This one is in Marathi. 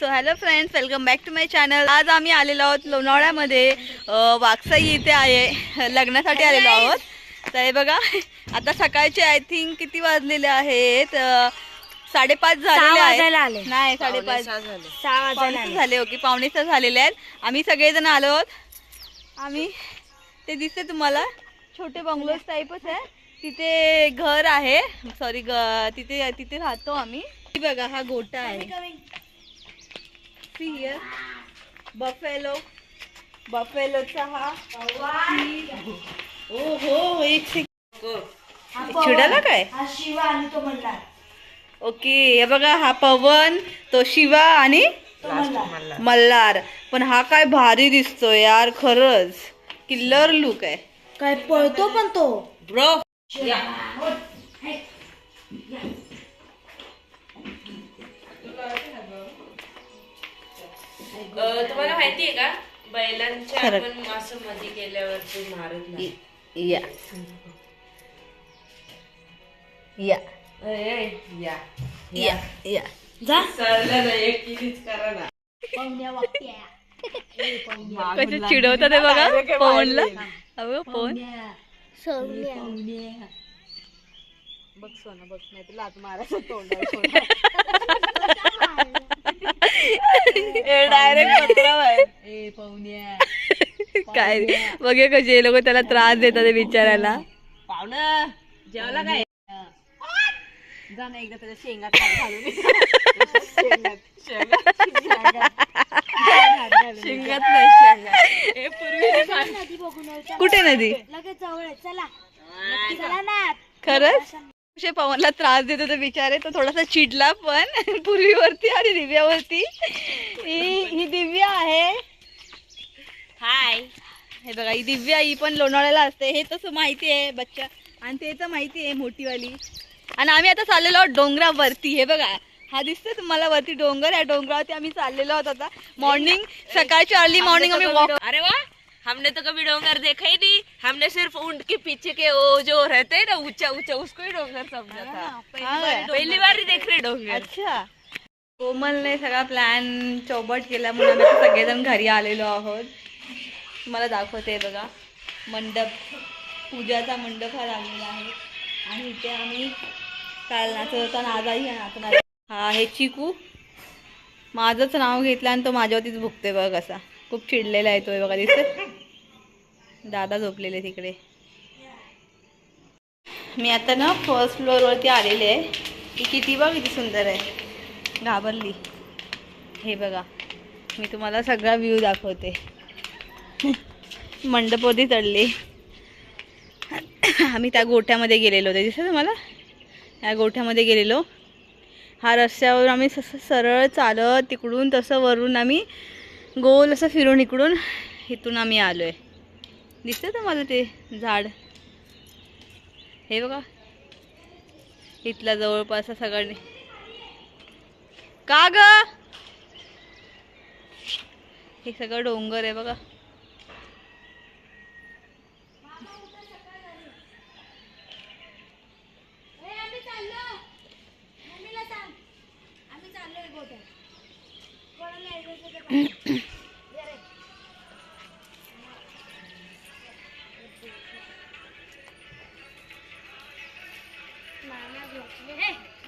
So hello friends welcome back to my channel आज आम्ही आलेलो आहोत लोणावळ्यामध्ये. वाकसाई इथे आहे. लग्नासाठी आलेलो आहोत. तर हे बघा आता सकाळचे आय थिंक किती वाजलेले आहेत? साडेपाच झालेले आहेत. नाही साडेपाच. आले. झाले ओके पावणे सहा झालेले आहेत. आम्ही सगळेजण आलो आहोत. आम्ही ते दिसते तुम्हाला. छोटे बंगलोज टाईपच आहे. तिथे घर आहे. सॉरी तिथे तिथे राहतो आम्ही. हे बघा हा गोटा आहे. See here. बफेलो बफेलोचा हा ओ हो एक सेकंड चिडाला काय? हा शिवा आणि तो मल्हार. ओके हे बघा हा पवन तो शिवा आणि तो मल्हार. मल्हार. पण हा काय भारी दिसतोय यार खरंच. किल्लर लुक आहे. काय पळतो पण तो. ब्रो तुम्हाला माहितीये का? बैलांच्या खरं. आपण असं मध्ये गेल्यावर ते मारत नाही. या. या. या. या. या. जा. सरला नाही एक किलीच करा ना. कसं चिडवतात ते बघा. पवनला अगं पवन बघ सोना बघ. नाही तर लात मारायचं तोंडावर डायरेक्ट काय बघे कसे लोक त्याला त्रास देतात पाहुणं जेवला काय? एकदा त्याच्या शेंगात नाही. कुठे नदी? लगेच जवळ आहे. चला. चला ना. खरंच? असे पवनला त्रास देतो तो बिचारे तो थोडासा चिडला पण पूर्वीवरती आणि दिव्यावरती. ही ही दिव्या आहे. हाय. हे बघा ही दिव्या ही पण लोणावळ्याला असते. हे तसं माहिती आहे बच्चा. आणि ते तर माहिती आहे मोठीवाली. आणि आम्ही आता चाललेलो आहोत डोंगरावरती. हे बघा हा दिसतोय तुम्हाला वरती डोंगर. आहे डोंगरावरती आम्ही चाललेलो आहोत आता. मॉर्निंग सकाळची अर्ली मॉर्निंग आम्ही वॉक अरे वाह हमने तो कभी डोंगर देखा ही नहीं। हमने सिर्फ ऊंट के पीछे के वो जो रहते हैं ना ऊंचा ऊंचा उसको ही डोंगर समझा था। पहली बार ही देख रहे डोंगर। अच्छा। कोमलने सगळा प्लॅन चौबट केल्यामुळे आम्ही सगळेजण घरी आलेलो आहोत. तुम्हाला दाखवते बघा मंडप पूजाचा मंडप हा लागलेला आहे. आणि इथे आम्ही काल नाचत होता हा नाचणार. हा आहे चिकू. माझंच नाव घेतलं आणि तो माझ्यावरतीच भुकते बघा कसा खूप चिडलेला आहे तो हे बघा दिसत दादा झोपलेले तिकडे. मी आता ना फर्स्ट फ्लोअरवरती आलेले आहे. की किती बघ किती सुंदर आहे. घाबरली. हे बघा मी तुम्हाला सगळा व्ह्यू दाखवते. मंडपवरती चढले. आम्ही त्या गोठ्यामध्ये गेलेलो होते. दिसतं तुम्हाला? या गोठ्यामध्ये गेलेलो. हा रस्त्यावर आम्ही तसं सरळ चालत तिकडून तसं वरून आम्ही गोल असं फिरून इकडून इथून आम्ही आलो आहे दिसतं तुम्हाला ते झाड? हे बघा. इथला जवळपास सगळ्यांनी. का ग? हे सगळं डोंगर आहे बघा. Yeah.